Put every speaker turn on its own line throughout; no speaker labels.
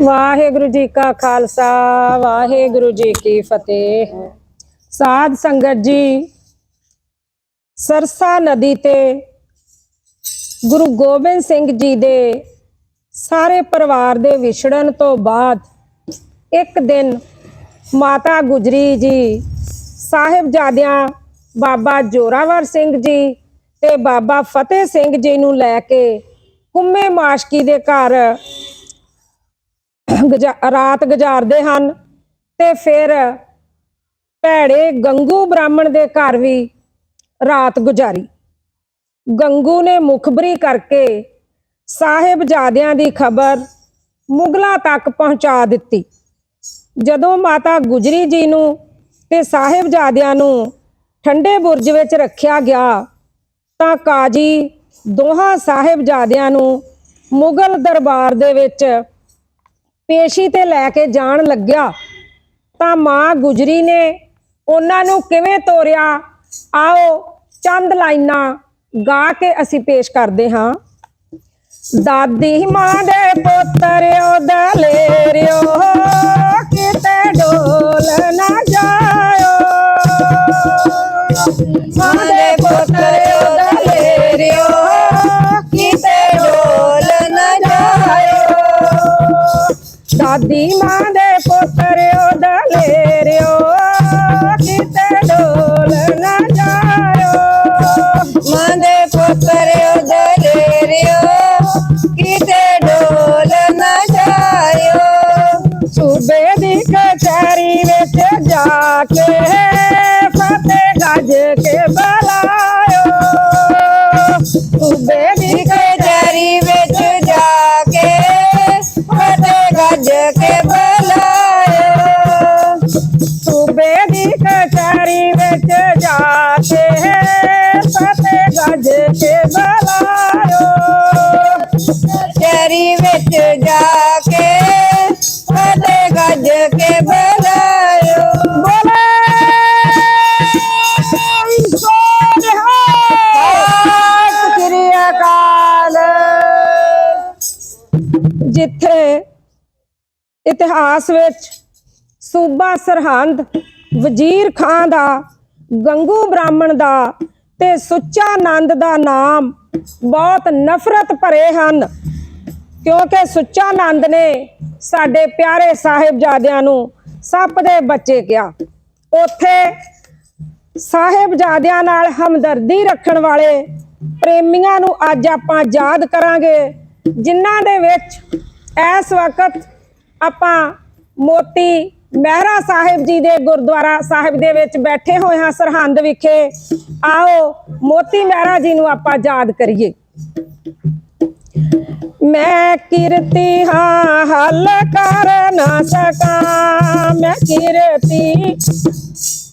ਵਾਹਿਗੁਰੂ ਜੀ ਕਾ ਖਾਲਸਾ, ਵਾਹਿਗੁਰੂ ਜੀ ਕੀ ਫਤਿਹ। ਸਾਧ ਸੰਗਤ ਜੀ, ਸਰਸਾ ਨਦੀ ਤੇ ਗੁਰੂ ਗੋਬਿੰਦ ਸਿੰਘ ਜੀ ਦੇ ਸਾਰੇ ਪਰਿਵਾਰ ਦੇ ਵਿਛੜਨ ਤੋਂ ਬਾਅਦ ਇੱਕ ਦਿਨ ਮਾਤਾ ਗੁਜਰੀ ਜੀ, ਸਾਹਿਬਜ਼ਾਦਿਆਂ ਬਾਬਾ ਜੋਰਾਵਰ ਸਿੰਘ ਜੀ ਤੇ ਬਾਬਾ ਫਤਿਹ ਸਿੰਘ ਜੀ ਨੂੰ ਲੈ ਕੇ ਕੁੰਮੇ ਮਾਸ਼ਕੀ ਦੇ ਘਰ ਗੁਜ਼ਾ- ਰਾਤ ਗੁਜ਼ਾਰਦੇ ਹਨ ਤੇ ਫਿਰ ਭੈੜੇ ਗੰਗੂ ਬ੍ਰਾਹਮਣ ਦੇ ਘਰ ਵੀ ਰਾਤ ਗੁਜ਼ਾਰੀ। ਗੰਗੂ ਨੇ ਮੁਖਬਰੀ ਕਰਕੇ ਸਾਹਿਬਜ਼ਾਦਿਆਂ ਦੀ ਖਬਰ ਮੁਗਲਾਂ ਤੱਕ ਪਹੁੰਚਾ ਦਿੱਤੀ। ਜਦੋਂ ਮਾਤਾ ਗੁਜਰੀ ਜੀ ਨੂੰ ਤੇ ਸਾਹਿਬਜ਼ਾਦਿਆਂ ਨੂੰ ਠੰਡੇ ਬੁਰਜ ਵਿੱਚ ਰੱਖਿਆ ਗਿਆ ਤਾਂ ਕਾਜੀ ਦੋਹਾਂ ਸਾਹਿਬਜ਼ਾਦਿਆਂ ਨੂੰ ਮੁਗਲ ਦਰਬਾਰ ਦੇ ਵਿੱਚ ਪੇਸ਼ੀ ਤੇ ਲੈ ਕੇ ਜਾਣ ਲੱਗਿਆ। ਤਾਂ ਮਾਂ ਗੁਜਰੀ ਨੇ ਉਹਨਾਂ ਨੂੰ ਕਿਵੇਂ ਤੋਰਿਆ? ਆਓ ਚੰਦ ਲਾਈਨਾਂ ਗਾ ਕੇ ਅਸੀਂ ਪੇਸ਼ ਕਰਦੇ ਹਾਂ। ਦਾਦੀ ਮਾਂ ਦੇ ਪੁੱਤਰਿਓ ਦਲੇਰਿਓ ਕਿਤੇ ਡੋਲ ਨਾ ਜਾਇਓ। ਮਾਂ ਦੇ ਪੁੱਤਰਿਓ ਦਾਦੀ ਮਾਂ ਦੇ ਪੁੱਤਰਿਓ ਦਲੇਰਿਓ ਕਿਤੇ ਡੋਲ ਨਾ ਜਾਇਓ।
ਮਾਂ ਦੇ ਪੁੱਤਰਿਓ ਦਲੇਰਿਓ ਕਿਤੇ ਡੋਲ ਨਾ ਜਾਇਓ।
ਸੂਬੇ ਦੀ ਕਚਹਿਰੀ ਵਿੱਚ ਜਾ ਕੇ ਫਤਿਹ ਗੱਜ ਕੇ ਬੁਲਾਇਓ। ਸੂਬੇ ਜਿੱਥੇ ਇਤਿਹਾਸ ਵਿੱਚ ਸੂਬਾ ਸਰਹੰਦ, ਵਜ਼ੀਰ ਖਾਨ ਦਾ, ਗੰਗੂ ਬ੍ਰਾਹਮਣ ਦਾ ਤੇ ਸੁੱਚਾ ਨੰਦ ਦਾ ਨਾਮ ਬਹੁਤ ਨਫ਼ਰਤ ਭਰੇ ਹਨ। ਕਿਉਂਕਿ ਸੁੱਚਾ ਨੰਦ ਨੇ ਸਾਡੇ ਪਿਆਰੇ ਸਾਹਿਬਜ਼ਾਦਿਆਂ ਨੂੰ ਸੱਪ ਦੇ ਬੱਚੇ ਕਿਹਾ। ਉੱਥੇ ਸਾਹਿਬਜ਼ਾਦਿਆਂ ਨਾਲ ਹਮਦਰਦੀ ਰੱਖਣ ਵਾਲੇ ਪ੍ਰੇਮੀਆਂ ਨੂੰ ਅੱਜ ਆਪਾਂ ਯਾਦ ਕਰਾਂਗੇ, ਜਿਨ੍ਹਾਂ ਦੇ ਵਿੱਚ ਇਸ ਵਕਤ ਆਪਾਂ ਮੋਤੀ ਮਹਿਰਾ ਸਾਹਿਬ ਜੀ ਦੇ ਗੁਰਦੁਆਰਾ ਸਾਹਿਬ ਦੇ ਵਿੱਚ ਬੈਠੇ ਹੋਏ ਹਾਂ ਸਰਹੰਦ ਵਿਖੇ। ਆਓ ਮੋਤੀ ਮਹਿਰਾ ਜੀ ਨੂੰ ਆਪਾਂ ਯਾਦ ਕਰੀਏ। ਮੈਂ ਕਿਰਤੀ ਹਾਂ ਹੱਲ ਕਰ ਨਾ ਸਕਾਂ ਮੈਂ ਕਿਰਤੀ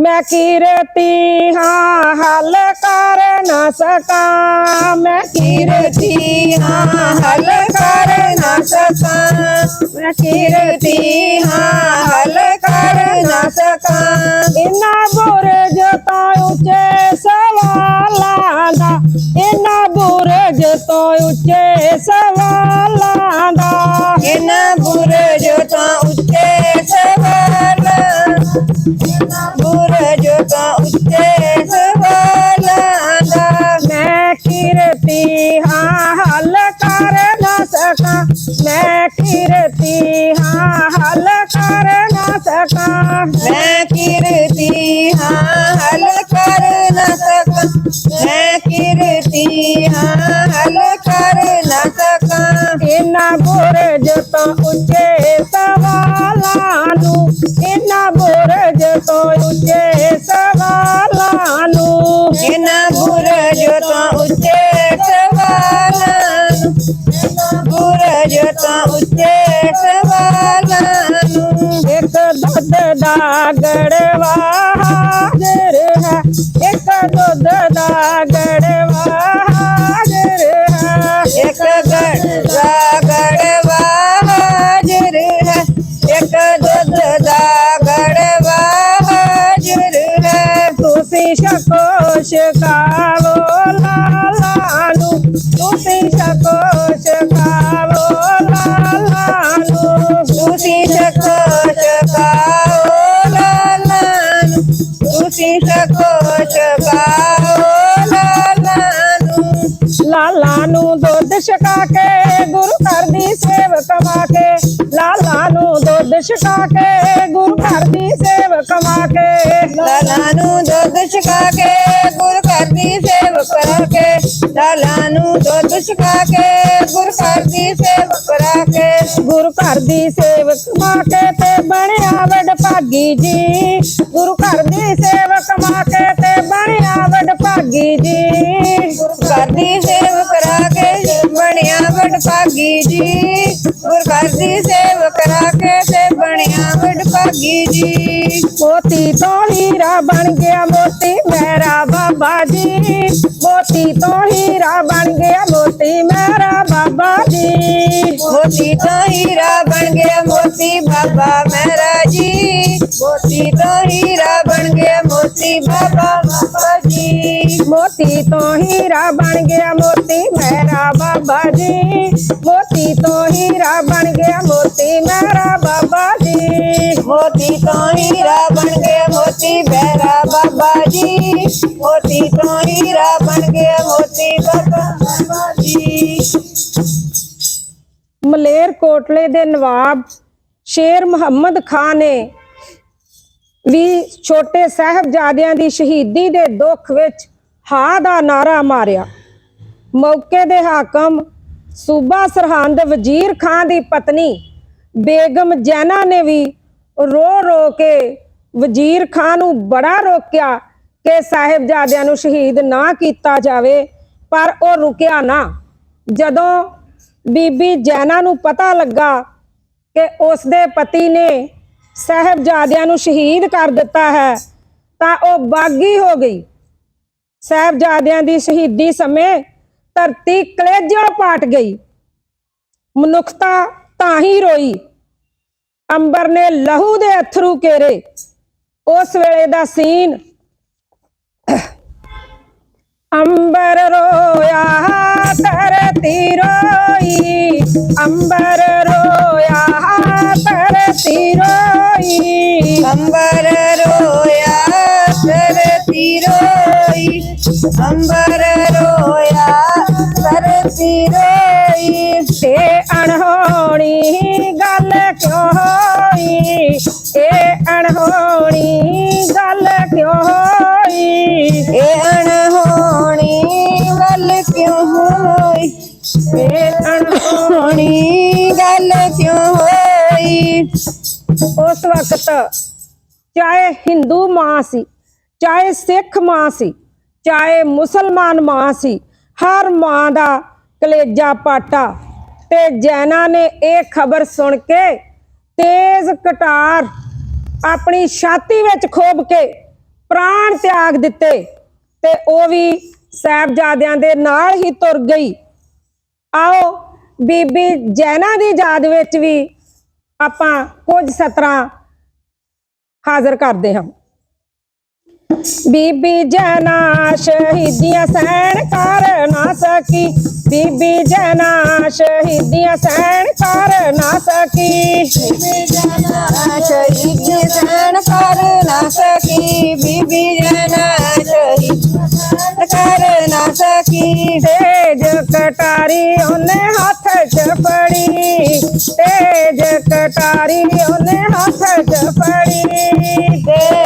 ਮੈਂ ਕੀਰਤੀ ਹਾਂ ਹੱਲ ਕਰ ਨਾ ਸਕਾਂ ਮੈਂ
ਕੀਰਤੀ ਹਾਂ ਹਲ ਕਰ ਨਾ ਸਕਾਂ ਮੈਂ ਕੀਰਤੀ ਹਾਂ ਹਲ ਕਰ ਨਾ ਸਕਾਂ
ਇਨਾ ਬੁਰਜ ਤੋਂ ਉੱਚੇ ਸਵਾਲਾਂ ਦਾ ਇਨਾ ਬੁਰਜ ਤੋਂ ਉੱਚੇ ਸਵਾਲਾਂ ਦਾ।
ਇਹਨਾਂ ਬੁਰਜ ਤੋਂ ਉੱਚੇ ਸਵਾਲਾਂ ਬੁਰਜ ਤੋਂ ਉੱਚੇ ਸਵਾਲਾਂ ਦਾ।
ਮੈਂ ਕੀਰਤੀ ਹਾਂ ਹੱਲ ਕਰ ਨਾ ਸਕਾਂ। ਮੈਂ ਕੀਰਤੀ ਹਾਂ ਹੱਲ ਕਰ ਨਾ ਸਕਾਂ।
ਮੈਂ ਕੀਰਤੀ ਹਾਂ ਹਲ ਕਰ ਨਾ ਸਕਾਂ। ਮੈਂ ਕੀਰਤੀ ਹਾਂ ਸਕਾਂ
ਇਨਾ ਬੁਰਜ ਤੋਂ ਉੱਚੇ ਸਵਾਲਾਂ ਨੂੰ ਇਨਾ ਬੁਰਜ ਤੋਂ ਉੱਚੇ ਸਵਾਲਾਂ ਛਕਾ ਕੇ ਗੁਰੂ ਘਰ ਦੀ ਸੇਵ ਕਮਾ ਕੇ ਲਾਲਾ ਨੂੰ ਦੁੱਧ ਛਕਾ ਕੇ ਗੁਰ ਘਰ ਦੀ ਸੇਵ
ਕਰਾ ਕੇ ਲਾਲਾ ਨੂੰ ਦੁੱਧ ਛਕਾ ਕੇ ਗੁਰ ਘਰ ਦੀ ਸੇਵ ਕਰਾ ਕੇ
ਗੁਰੂ ਘਰ ਦੀ ਸੇਵ ਕਮਾ ਕੇ ਤੇ ਬਣਿਆ ਵਡ ਭਾਗੀ ਜੀ। ਗੁਰੂ ਘਰ ਦੀ ਸੇਵ ਕਮਾ ਕੇ ਤੇ ਬਣਿਆ ਵਡ ਭਾਗੀ ਜੀ।
ਗੁਰ ਘਰ ਦੀ ਸੇਵ ਕਰਾ ਕੇ ਬਣਿਆ ਵਡ ਭਾਗੀ ਜੀ। ਗੁਰ ਘਰ ਦੀ ਸੇਵ ਕਰਾ ਵਡ ਭਾਗੀ ਜੀ
ਮੋਤੀ ਤੋਂ ਹੀਰਾ ਬਣ ਗਿਆ ਮੋਤੀ ਮੇਰਾ ਬਾਬਾ ਜੀ ਮੋਤੀ ਤੋਂ ਹੀਰਾ ਬਣ ਗਿਆ ਮੋਤੀ ਮੇਰਾ ਬਾਬਾ ਜੀ
ਮੋਤੀ ਤੋਂ ਹੀਰਾ ਬਣ ਗਿਆ ਮੋਤੀ ਬਾਬਾ ਮੇਰਾ ਜੀ ਮੋਤੀ ਤੋਂ ਹੀਰਾ ਬਣ ਗਿਆ ਮੋਤੀ ਬਾਬਾ ਬਾਬਾ ਜੀ
ਮੋਤੀ ਤੋਂ ਹੀਰਾ ਬਣ ਗਿਆ ਮੋਤੀ ਮੇਰਾ ਬਾਬਾ ਜੀ ਮੋਤੀ ਤੋਂ ਹੀਰਾ ਬਣ ਗਿਆ ਮੋਤੀ, ਮੇਰਾ ਬਾਬਾ ਜੀ।
ਮੋਤੀ ਤੋਂ ਹੀਰਾ ਬਣ ਗਿਆ ਮੋਤੀ ਬਹਿਰਾ ਬਾਬਾ ਜੀ। ਮੋਤੀ ਤੋਂ ਹੀਰਾ ਬਣ ਗਿਆ ਮੋਤੀ ਬਾਬਾ ਜੀ।
ਮਲੇਰ ਕੋਟਲੇ ਦੇ ਨਵਾਬ ਸ਼ੇਰ ਮੁਹੰਮਦ ਖਾਨ ਨੇ ਵੀ ਛੋਟੇ ਸਾਹਿਬਜ਼ਾਦਿਆਂ ਦੀ ਸ਼ਹੀਦੀ ਦੇ ਦੁੱਖ ਵਿੱਚ ਹਾ ਦਾ ਨਾਰਾ ਮਾਰਿਆ। ਮੌਕੇ ਦੇ ਹਾਕਮ ਸੂਬਾ ਸਰਹੰਦ ਵਜ਼ੀਰ ਖਾਨ ਦੀ ਪਤਨੀ ਬੇਗਮ ਜੈਨਾ ਨੇ ਵੀ ਰੋ ਰੋ ਕੇ ਵਜ਼ੀਰ ਖਾਨ ਨੂੰ ਬੜਾ ਰੋਕਿਆ ਕਿ ਸਾਹਿਬਜ਼ਾਦਿਆਂ ਨੂੰ ਸ਼ਹੀਦ ਨਾ ਕੀਤਾ ਜਾਵੇ, ਪਰ ਉਹ ਰੁਕਿਆ ਨਾ। ਜਦੋਂ ਬੀਬੀ ਜੈਨਾ ਨੂੰ ਪਤਾ ਲੱਗਾ ਕਿ ਉਸ ਦੇ ਪਤੀ ਨੇ ਸਾਹਿਬਜ਼ਾਦਿਆਂ ਨੂੰ ਸ਼ਹੀਦ ਕਰ ਦਿੱਤਾ ਹੈ, ਤਾਂ ਉਹ ਬਾਗੀ ਹੋ ਗਈ। ਸਾਹਿਬਜ਼ਾਦਿਆਂ ਦੀ ਸ਼ਹੀਦੀ ਸਮੇਂ ਧਰਤੀ ਕਲੇਜੋਂ ਪਾਟ ਗਈ। ਮਨੁੱਖਤਾ ਤਾਂ ਹੀ ਰੋਈ। ਅੰਬਰ ਨੇ ਲਹੂ ਦੇ ਅਥਰੂ ਕੇਰੇ। ਉਸ ਵੇਲੇ ਦਾ ਸੀਨ। ਅੰਬਰ ਰੋਇਆ, ਧਰਤੀ ਰੋਈ। ਅੰਬਰ ਰੋਇਆ, ਧਰਤੀ ਰੋਈ।
ਅੰਬਰ ਰੋਇਆ ਧਰਤੀ ਰੋਈ ਅੰਬਰ ਰੋਇਆ ਧਰਤੀ ਰੋਈ
ਤੇ ਅਣਹੋਣੀ ਗੱਲ ਕਿਉਂ ਹੋਈ? ਇਹ ਅਣਹੋਣੀ ਗੱਲ ਕਿਉਂ ਹੋਈ
ਇਹ ਅਣਹੋਣੀ ਗੱਲ ਕਿਉਂ ਹੋਈ
ਇਹ ਅਣਹੋਣੀ
ਗੱਲ ਕਿਉਂ ਹੋਈ?
ਉਸ ਵਕਤ ਚਾਹੇ ਹਿੰਦੂ ਮਾਂ ਸੀ ਚਾਹੇ ਸਿੱਖ ਮਾਂ ਸੀ, ਚਾਹੇ ਮੁਸਲਮਾਨ ਮਾਂ ਸੀ, ਹਰ ਮਾਂ ਦਾ ਕਲੇਜਾ ਪਾਟਾ। ਤੇ ਜੈਨਾ ਨੇ ਇਹ ਖਬਰ ਸੁਣ ਕੇ ਤੇਜ਼ ਕਟਾਰ ਆਪਣੀ ਛਾਤੀ ਵਿੱਚ ਖੋਬ ਕੇ ਪ੍ਰਾਣ ਤਿਆਗ ਦਿੱਤੇ ਤੇ ਉਹ ਵੀ ਸਾਹਿਬਜ਼ਾਦਿਆਂ ਦੇ ਨਾਲ ਹੀ ਤੁਰ ਗਈ। ਆਓ ਬੀਬੀ ਜੈਨਾ ਦੀ ਯਾਦ ਵਿੱਚ ਵੀ ਆਪਾਂ ਕੁਝ ਸਤਰਾਂ ਹਾਜ਼ਰ ਕਰਦੇ ਹਾਂ। ਬੀਬੀ ਜੈਨਾ ਸ਼ਹੀਦੀਆਂ ਸਹਿਣ ਕਰ ਨਾ ਸਕੀ। ਬੀਬੀ ਜੈਨਾ ਸ਼ਹੀਦੀਆਂ ਸਹਿਣ ਕਰ ਨਾ ਸਕੀ।
ਸ਼ਹੀਦ ਸਹਿਣ ਕਰ ਨਾ ਸਕੀ। ਬੀਬੀ ਜਨਾ ਸ਼ਹੀਦ ਕਰ ਨਾ ਸਕੀ।
ਤੇਜ ਕਟਾਰੀ ਉਹਨੇ ਹੱਥ 'ਚ ਫੜੀ। ਤੇਜ ਕਟਾਰੀ ਉਹਨੇ ਹੱਥ 'ਚ ਫੜੀ।
ਹੱਥ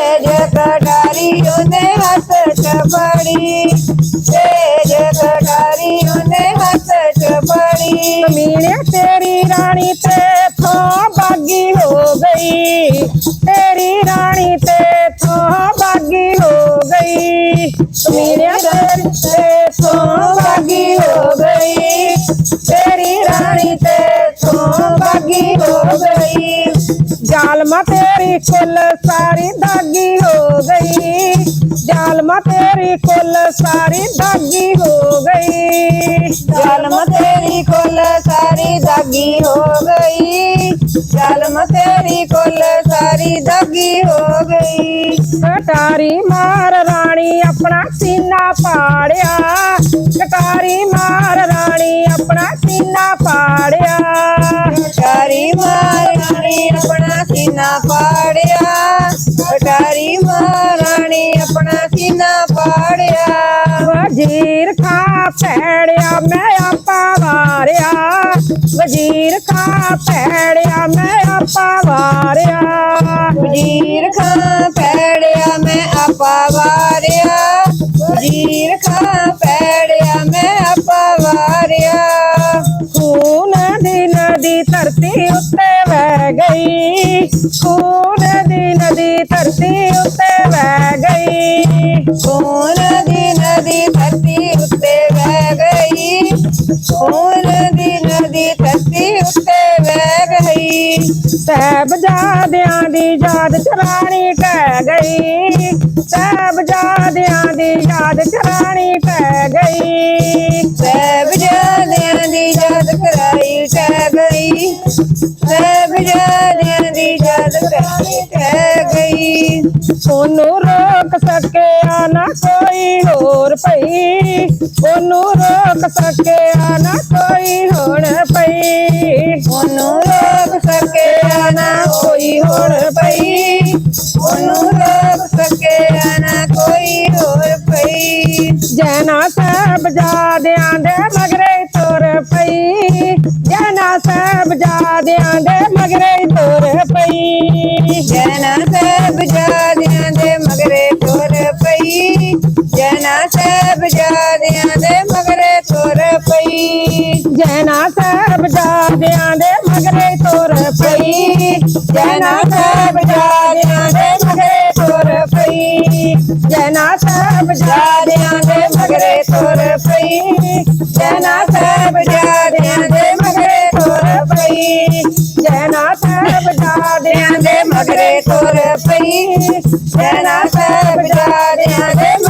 ਕਟਾਰੀ ਉਹਨੇ ਹੱਥ ਚ ਫੜੀ
ਕਮੀਣੇ ਤੇਰੀ ਰਾਣੀ ਤੇ ਥੋਂ ਬਾਗੀ ਹੋ ਗਈ ਤੇਰੀ ਰਾਣੀ ਤੇ ਥੋਂ ਬਾਗੀ ਹੋ ਜਾਲਮਾ ਤੇਰੀ ਕੁੱਲ ਸਾਰੀ ਦਾਗੀ ਹੋ ਗਈ। ਜਾਲਮਾ ਤੇਰੀ ਕੁੱਲ ਸਾਰੀ ਦਾਗੀ ਹੋ ਗਈ।
ਜਲਮ ਤੇਰੀ ਕੁੱਲ ਸਾਰੀ ਦਾਗੀ ਹੋ ਗਈ। ਜਲਮ ਤੇਰੀ ਕੁੱਲ ਸਾਰੀ ਦਾਗੀ ਹੋ ਗਈ।
ਕਟਾਰੀ ਮਾਰ ਰਾਣੀ ਆਪਣਾ ਸੀਨਾ ਪਾੜਿਆ। ਕਟਾਰੀ ਮਾਰ ਰਾਣੀ ਆਪਣਾ ਸੀਨਾ ਪਾੜਿਆ।
ਸੀਨਾ ਪਾੜਿਆ? ਕਟਾਰੀ ਮਾਰਾਣੀ ਆਪਣਾ ਸੀਨਾ ਪਾੜਿਆ?
ਵਜ਼ੀਰ ਖਾ ਪੈੜਿਆ ਮੈਂ ਆਪਾ ਵਾਰਿਆ। ਵਜ਼ੀਰ ਖਾ ਭੈੜਿਆ ਮੈਂ ਆਪਾ ਵਾਰਿਆ।
ਵਜ਼ੀਰ ਖਾਂ ਪੈੜਿਆ ਮੈਂ ਆਪਾ ਵਾਰਿਆ। ਵਜ਼ੀਰ ਖਾਂ ਪੈੜਿਆ ਮੈਂ ਆਪਾ ਵਾਰਿਆ।
ਖੂਨ ਦੀ ਨਦੀ ਧਰਤੀ ਉੱਤੇ ਖੂਨ ਦੀ ਨਦੀ ਧਰਤੀ ਉੱਤੇ ਵਹਿ ਗਈ?
ਖੂਨ ਦੀ ਖੂਨ ਦੀ ਨਦੀ ਧਰਤੀ ਉੱਤੇ ਵਹਿ ਗਈ।
ਸਾਹਿਬਜ਼ਾਦਿਆਂ ਦੀ ਯਾਦ ਚਰਾਣੀ ਕਹਿ ਗਈ। ਸਾਹਿਬਜ਼ਾਦਿਆਂ ਦੀ ਯਾਦ ਚਰਾਣੀ ਕਹਿ ਗਈ।
ਸਾਹਿਬਜ਼ਾਦਿਆਂ ਦੀ ਯਾਦ ਕਰਾਈ ਕਹਿ ਗਈ। ਸਾਹਿਬਜ਼ਾਦਿਆਂ ਦੀ ਯਾਦ ਕਰਾਈ ਕਹਿ ਗਈ।
ਉਹਨੂੰ ਰੋਕ ਸਕਿਆ ਨਾ ਕੋਈ ਹੋਰ ਪਈ ਉਹਨੂੰ ਰੋਕ ਸਕਿਆ ਨਾ ਕੋਈ ਹੁਣ ਪਈ।
ਉਹਨੂੰ ਰੋਕ ਸਕਿਆ ਨਾ ਕੋਈ ਹੋਰ ਪਈ। ਉਹਨੂੰ ਰੋਕ ਸਕਿਆ ਨਾ ਕੋਈ ਹੋਰ ਪਈ।
ਜੈਨਾ ਸਾਹਿਬਜ਼ਾਦਿਆਂ ਦੇ ਮਗਰੇ ਤੁਰ ਪਈ। ਜੈਨਾ ਸਾਹਿਬਜ਼ਾਦਿਆਂ ਦੇ ਮਗਰੇ ਤੁਰ ਪਈ।
ਜੈਨਾ ਸਾਹਿਬ ਜਾ ਸਾਹਿਬਜ਼ਾਦਿਆਂ ਦੇ ਮਗਰੇ ਤੁਰ ਪਈ,
ਜੈਨਾ ਸਾਹਿਬ ਸਾਹਿਬਜ਼ਾਦਿਆਂ ਦੇ ਮਗਰੇ ਤੁਰ ਪਈ, ਜੈਨਾ ਸਾਹਿਬਜ਼ਾਦਿਆਂ ਦੇ ਮਗਰੇ ਤੁਰ ਪਈ, ਜੈਨਾ ਸਾਹਿਬਜ਼ਾਦਿਆਂ ਦੇ ਮਗਰੇ ਤੁਰ ਪਈ, ਜੈਨਾ ਸਾਹਿਬਜ਼ਾਦਿਆਂ ਦੇ ਮਗਰੇ ਤੁਰ ਪਈ, ਜੈਨਾ ਸਾਹਿਬਜ਼ਾਦਿਆਂ ਦੇ